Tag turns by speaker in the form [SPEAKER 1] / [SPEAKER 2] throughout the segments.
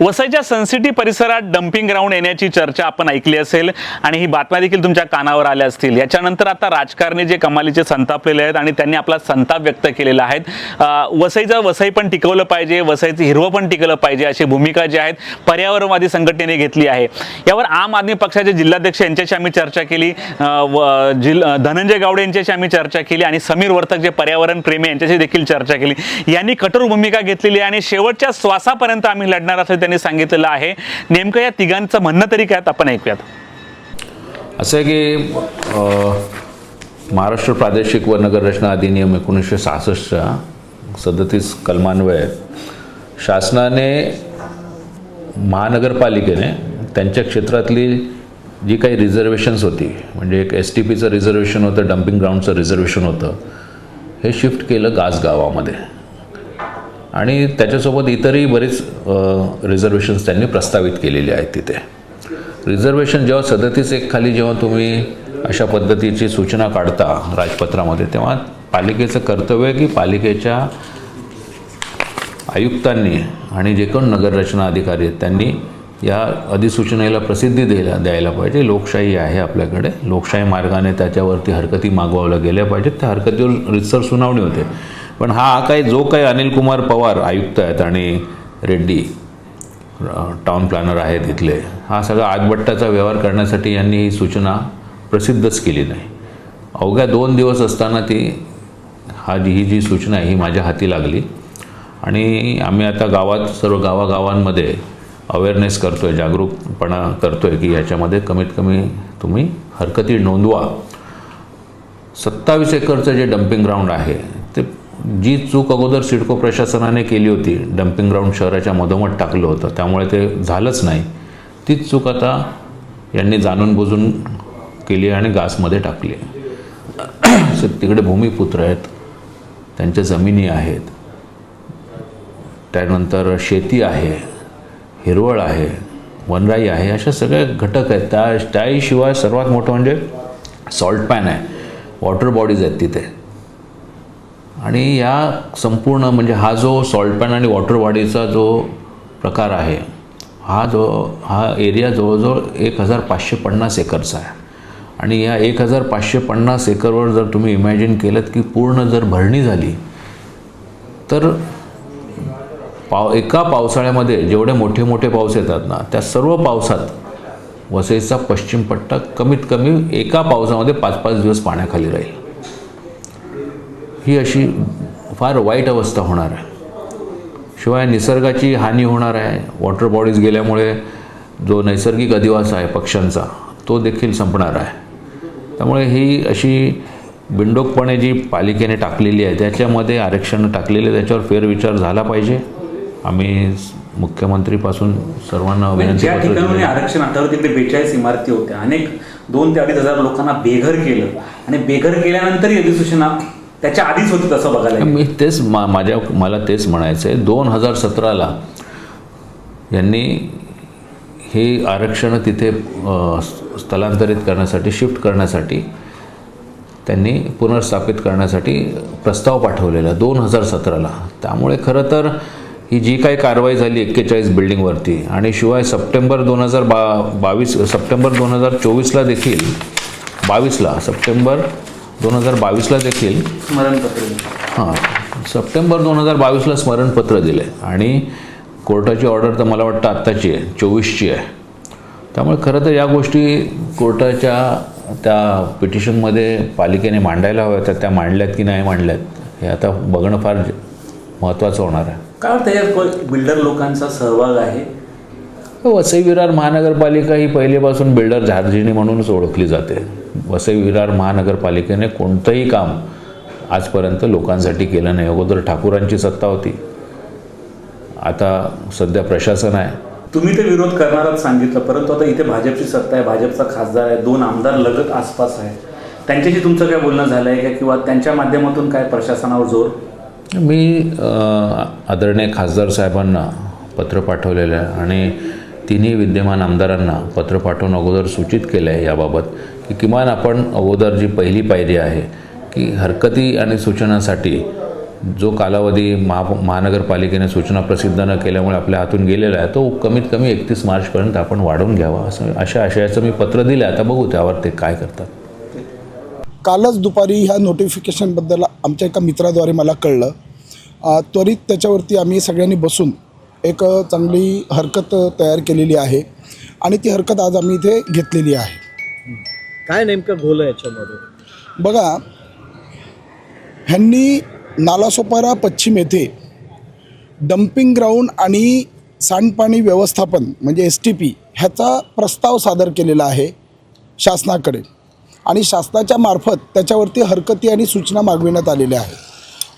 [SPEAKER 1] वसईच्या सनसिटी परिसरात dumping ground येण्याची चर्चा आपण ऐकली असेल आणि ही बातम्या देखील तुमच्या कानावर आल्या असतील. याच्यानंतर आता राजकारणी जे कमालीचे संतापलेले आहेत आणि त्यांनी आपला संताप व्यक्त केलेला आहे. वसईचं वसई पण टिकवलं पाहिजे वसईचं हिरवं पण टिकवलं पाहिजे अशी भूमिका जी आहेत पर्यावरणवादी संघटनेने घेतली आहे. यावर आम आदमी पक्षाचे जिल्हाध्यक्ष यांच्याशी आम्ही चर्चा केली व जिल धनंजय गावडे यांच्याशी आम्ही चर्चा केली आणि समीर वर्तक जे पर्यावरण प्रेमी यांच्याशी देखील चर्चा केली. यांनी कठोर भूमिका घेतलेली आहे आणि शेवटच्या श्वासापर्यंत आम्ही लढणार असेल त्यांनी सांगितलेलं आहे. नेमकं या तिघांचं म्हणणं तरी काय आपण ऐकूयात.
[SPEAKER 2] असं आहे की महाराष्ट्र प्रादेशिक व नगररचना अधिनियम एकोणीसशे सहासष्टच्या सदतीस कलमान्वये शासनाने महानगरपालिकेने त्यांच्या क्षेत्रातली जी काही रिझर्वेशन्स होती म्हणजे एक एस टी पीचं रिझर्वेशन होतं डम्पिंग ग्राउंडचं रिझर्वेशन होतं हे शिफ्ट केलं गास गावामध्ये आणि त्याच्यासोबत इतरही बरेच रिझर्वेशन्स त्यांनी प्रस्तावित केलेली आहेत तिथे. रिझर्वेशन जेव्हा सदतीस एक खाली जेव्हा तुम्ही अशा पद्धतीची सूचना काढता राजपत्रामध्ये तेव्हा पालिकेचं कर्तव्य आहे की पालिकेच्या आयुक्तांनी आणि जे कोण नगररचना अधिकारी आहेत त्यांनी या अधिसूचनेला प्रसिद्धी द्यायला द्यायला पाहिजे. लोकशाही आहे आपल्याकडे. लोकशाही मार्गाने त्याच्यावरती हरकती मागवायला गेल्या पाहिजेत. त्या हरकतीवर रितसर सुनावणी होते. पण हा काही जो काही अनिल कुमार पवार आयुक्त आहेत आणि रेड्डी टाउन प्लॅनर आहेत इथले हा सगळा आगबट्टाचा व्यवहार करण्यासाठी यांनी ही सूचना प्रसिद्धच केली नाही. अवघ्या दोन दिवस असताना ती हा जी ही जी सूचना आहे ही माझ्या हाती लागली. आणि आम्ही आता गावात सर्व गावागावांमध्ये अवेअरनेस करतो आहे जागरूकपणा करतो आहे की याच्यामध्ये कमीत कमी तुम्ही हरकती नोंदवा. सत्तावीस एकरचं जे डम्पिंग ग्राउंड आहे जी चूक अगोदर सिडको प्रशासनाने केली होती डम्पिंग ग्राउंड शहराच्या मधोमध टाकलं होतं त्यामुळे ते झालंच नाही. तीच चूक आता यांनी जाणून बुजून केली आणि गासमध्ये टाकली. तिकडे भूमिपुत्र आहेत त्यांच्या जमिनी आहेत त्यानंतर शेती आहे हिरवळ आहे वनराई आहे अशा सगळे घटक आहेत. त्या त्याहीशिवाय सर्वात मोठं म्हणजे सॉल्ट पॅन आहे. वॉटर बॉडीज आहेत तिथे. आणि या संपूर्ण म्हणजे हा जो सॉल्ट पॅन आणि वॉटर बॉडीचा जो प्रकार आहे हा जो हा एरिया जवळजवळ एक हजार पाचशे पन्नास एकरचा आहे. आणि या एक हजार पाचशे पन्नास एकरवर जर तुम्ही इमॅजिन केलं की पूर्ण जर भरणी झाली तर पाव एका पावसाळ्यामध्ये जेवढे मोठे मोठे पाऊस येतात ना त्या सर्व पावसात वसईचा पश्चिम पट्टा कमीत कमी एका पावसामध्ये पाच पाच दिवस पाण्याखाली राहील. ही अशी फार वाईट अवस्था होणार आहे. शिवाय निसर्गाची हानी होणार आहे. वॉटर बॉडीज गेल्यामुळे जो नैसर्गिक अधिवास आहे पक्ष्यांचा तो देखील संपणार आहे. त्यामुळे ही अशी बिंडोकपणे जी पालिकेने टाकलेली आहे त्याच्यामध्ये आरक्षण टाकलेले त्याच्यावर फेरविचार झाला पाहिजे. आम्ही मुख्यमंत्रीपासून सर्वांना विनंती पत्र
[SPEAKER 3] ठिकाणी
[SPEAKER 2] दिलं
[SPEAKER 3] आरक्षण आठवलं तिकडे बेचाळीस इमारती होत्या अनेक दोन ते अडीच हजार लोकांना बेघर केलं. आणि बेघर केल्यानंतर ही अधिसूचना त्याच्या आधीच होती तसं बघायला
[SPEAKER 2] मी तेच मा माझ्या मला तेच म्हणायचं आहे दोन हजार सतराला यांनी हे आरक्षण तिथे स्थलांतरित करण्यासाठी शिफ्ट करण्यासाठी त्यांनी पुनर्स्थापित करण्यासाठी प्रस्ताव पाठवलेला दोन हजार सतराला. त्यामुळे खरं तर ही जी काही कारवाई झाली एक्केचाळीस बिल्डिंगवरती आणि शिवाय सप्टेंबर दोन हजार बा बावीस सप्टेंबर दोन हजार चोवीसला देखील बावीसला सप्टेंबर दोन हजार बावीसला देखील
[SPEAKER 3] स्मरणपत्र.
[SPEAKER 2] हां सप्टेंबर दोन हजार बावीसला स्मरणपत्र दिले आणि कोर्टाची ऑर्डर तर मला वाटतं आत्ताची आहे चोवीसची आहे. त्यामुळे खरं तर या गोष्टी कोर्टाच्या त्या पिटिशनमध्ये पालिकेने मांडायला हव्या तर त्या मांडल्यात की नाही मांडल्यात हे आता बघणं फार महत्त्वाचं होणार आहे.
[SPEAKER 3] काय वाटतं यात बिल्डर लोकांचा सहभाग आहे?
[SPEAKER 2] वसई विरार महानगरपालिका ही पहिलेपासून बिल्डर झार्जिनी म्हणूनच ओळखली जाते. वसई विरार महानगरपालिकेने कोणतंही काम आजपर्यंत लोकांसाठी केलं नाही. अगोदर ठाकूरांची सत्ता होती. आता सध्या प्रशासन आहे.
[SPEAKER 3] तुम्ही ते विरोध करणारच सांगितलं. परंतु आता इथे भाजपची सत्ता आहे भाजपचा खासदार आहे दोन आमदार लगत आसपास आहे त्यांच्याशी तुमचं काय बोलणं झालं आहे का? किंवा त्यांच्या माध्यमातून काय प्रशासनावर जोर?
[SPEAKER 2] मी आदरणीय खासदार साहेबांना पत्र पाठवलेलं आहे आणि तिन्ही विद्यमान आमदारांना पत्र पाठवून अगोदर सूचित केलं आहे याबाबत. की किमान आपण अगोदर जी पहिली पायरी आहे की हरकती आणि सूचनांसाठी जो कालावधी महा महानगरपालिकेने सूचना प्रसिद्ध न केल्यामुळे आपल्या हातून गेलेला आहे तो कमीत कमी एकतीस मार्चपर्यंत आपण वाढवून घ्यावा. असं अशा आशयाचं मी पत्र दिलं आता बघू त्यावर ते काय करतात.
[SPEAKER 4] कालच दुपारी ह्या नोटिफिकेशनबद्दल आमच्या एका मित्राद्वारे मला कळलं. त्वरित त्याच्यावरती आम्ही सगळ्यांनी बसून एक चांगली हरकत तयार केलेली आहे आणि ती हरकत आज आम्ही इथे घेतलेली आहे.
[SPEAKER 5] काय नेमकं घोल आहे याच्यामध्ये?
[SPEAKER 4] बघा ह्यांनी नालासोपारा पश्चिम येथे डम्पिंग ग्राउंड आणि सांडपाणी व्यवस्थापन म्हणजे एस टी पी ह्याचा प्रस्ताव सादर केलेला आहे शासनाकडे. आणि शासनाच्या मार्फत त्याच्यावरती हरकती आणि सूचना मागविण्यात आलेल्या आहेत.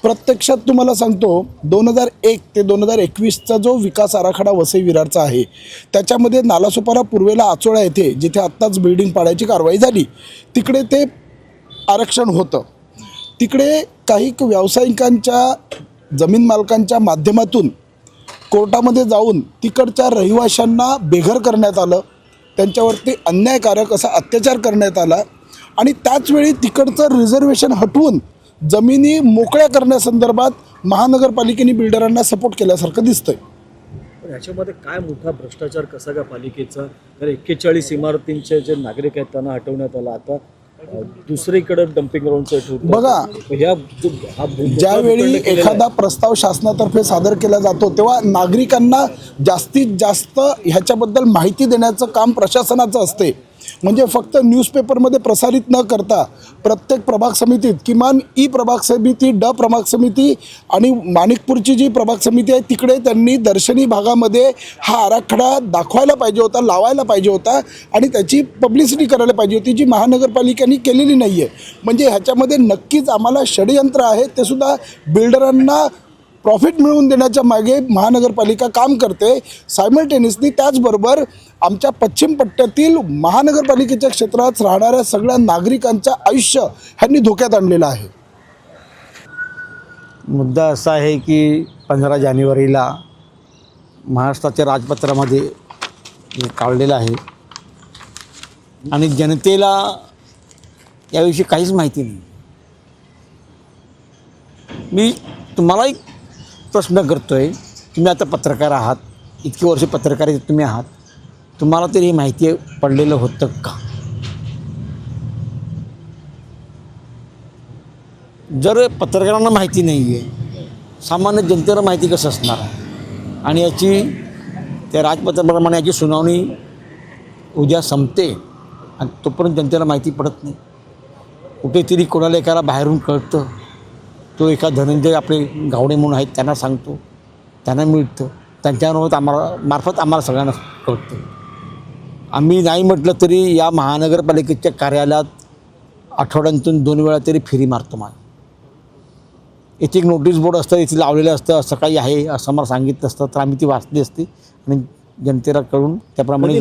[SPEAKER 4] प्रत्यक्षात तुम्हाला सांगतो दोन हजार एक ते दोन हजार एकवीसचा जो विकास आराखडा वसई विरारचा आहे त्याच्यामध्ये नालासोपारा पूर्वेला आचोळा येथे जिथे आत्ताच बिल्डिंग पाडायची कारवाई झाली तिकडे ते आरक्षण होतं. तिकडे काही व्यावसायिकांच्या जमीन मालकांच्या माध्यमातून कोर्टामध्ये जाऊन तिकडच्या रहिवाशांना बेघर करण्यात आलं त्यांच्यावरती अन्यायकारक असा अत्याचार करण्यात आला आणि त्याचवेळी तिकडचं रिझर्वेशन हटवून जमिनी मोकळ्या करण्यासंदर्भात महानगरपालिकेने बिल्डरांना सपोर्ट केल्यासारखं दिसतंय.
[SPEAKER 5] पण ह्याच्यामध्ये काय मोठा भ्रष्टाचार कसा का पालिकेचा? तर एक्केचाळीस इमारतींचे जे नागरिक आहेत त्यांना हटवण्यात आला. आता दुसरीकडे डम्पिंग
[SPEAKER 4] बघा. ज्यावेळी एखादा प्रस्ताव शासनातर्फे सादर केला जातो तेव्हा नागरिकांना जास्तीत जास्त ह्याच्याबद्दल माहिती देण्याचं काम प्रशासनाचं असते म्हणजे फक्त न्यूजपेपरमध्ये प्रसारित न करता प्रत्येक प्रभाग समितीत किमान ई प्रभाग समिती ड प्रभाग समिती आणि माणिकपूरची जी प्रभाग समिती आहे तिकडे त्यांनी दर्शनी भागामध्ये हा आराखडा दाखवायला पाहिजे होता लावायला पाहिजे होता आणि त्याची पब्लिसिटी करायला पाहिजे होती जी महानगरपालिकेने केलेली नाही आहे म्हणजे ह्याच्यामध्ये नक्कीच आम्हाला षडयंत्र आहे ते सुद्धा बिल्डरांना प्रॉफिट मिळवून देण्याच्या मागे महानगरपालिका काम करते. सायमल्टेनियसली त्याचबरोबर आमच्या पश्चिम पट्ट्यातील महानगरपालिकेच्या क्षेत्रात राहणाऱ्या सगळ्या नागरिकांचं आयुष्य ह्यांनी धोक्यात आणलेलं आहे.
[SPEAKER 6] मुद्दा असा आहे की पंधरा जानेवारीला महाराष्ट्राच्या राजपत्रामध्ये हे काढलेलं आहे. आणि जनतेला याविषयी काहीच माहिती नाही. मी तुम्हाला एक प्रश्न करतो आहे तुम्ही आता पत्रकार आहात इतकी वर्ष पत्रकारितेत तुम्ही आहात तुम्हाला तरी ही माहिती पडलेलं होतं का? जर पत्रकारांना माहिती नाही आहे सामान्य जनतेला माहिती कसं असणार आहे? आणि याची त्या राजपत्राप्रमाणे याची सुनावणी उद्या संपते आणि तोपर्यंत जनतेला माहिती पडत नाही. कुठेतरी कोणाला एकाला बाहेरून कळतं. तो एका धनंजय आपले गावडे म्हणून आहेत त्यांना सांगतो. त्यांना मिळतं. त्यांच्यामार्फत आम्हाला मार्फत आम्हाला सगळ्यांना कळतं. आम्ही नाही म्हटलं तरी या महानगरपालिकेच्या कार्यालयात आठवड्यांतून दोन वेळा तरी फेरी मारतो मान इथे एक नोटीस बोर्ड असतं इथे लावलेलं असतं असं काही आहे असं मला सांगितलं असतं तर आम्ही ती वाचली असती. आणि जनतेला कळून त्याप्रमाणे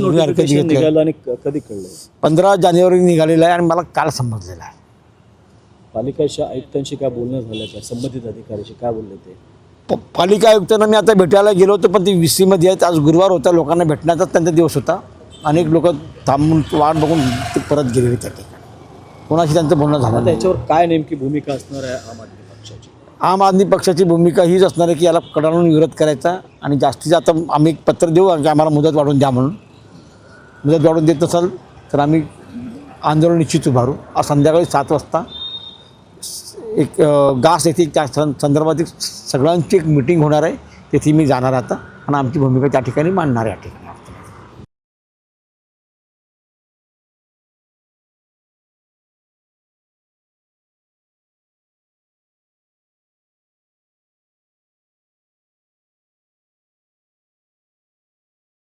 [SPEAKER 5] कधी कळलं?
[SPEAKER 6] पंधरा जानेवारी निघालेलं आहे आणि मला काल समजलेलं आहे.
[SPEAKER 5] पालिकेच्या आयुक्तांशी काय बोलणं झालं का? संबंधित अधिकाऱ्याशी काय बोलले ते?
[SPEAKER 6] प- पालिका आयुक्तांना मी आता भेटायला गेलो होतो पण ती वी सीमध्ये आहेत. आज गुरुवार होता. लोकांना भेटण्याचाच त्यांचा दिवस होता. अनेक लोक थांबून वाट बघून ते परत गेलेले त्या ठिकाणी. कोणाशी त्यांचं बोलणं झालं
[SPEAKER 5] आता
[SPEAKER 6] नाही.
[SPEAKER 5] याच्यावर काय नेमकी भूमिका असणार आहे आम आदमी पक्षाची?
[SPEAKER 6] आम आदमी पक्षाची भूमिका हीच असणार आहे की याला कडाडून विरोध करायचा आणि जास्तीत जास्त आम्ही एक पत्र देऊ की आम्हाला मुदत वाढवून द्या म्हणून. मुदत वाढवून देत नसाल तर आम्ही आंदोलन निश्चित उभारू. आज संध्याकाळी सात वाजता एक गास येथे त्या सं- संदर्भात एक सगळ्यांची एक मिटिंग होणार आहे. तेथे मी जाणार आता. आणि आमची भूमिका त्या ठिकाणी मांडणार आहे या ठिकाणी.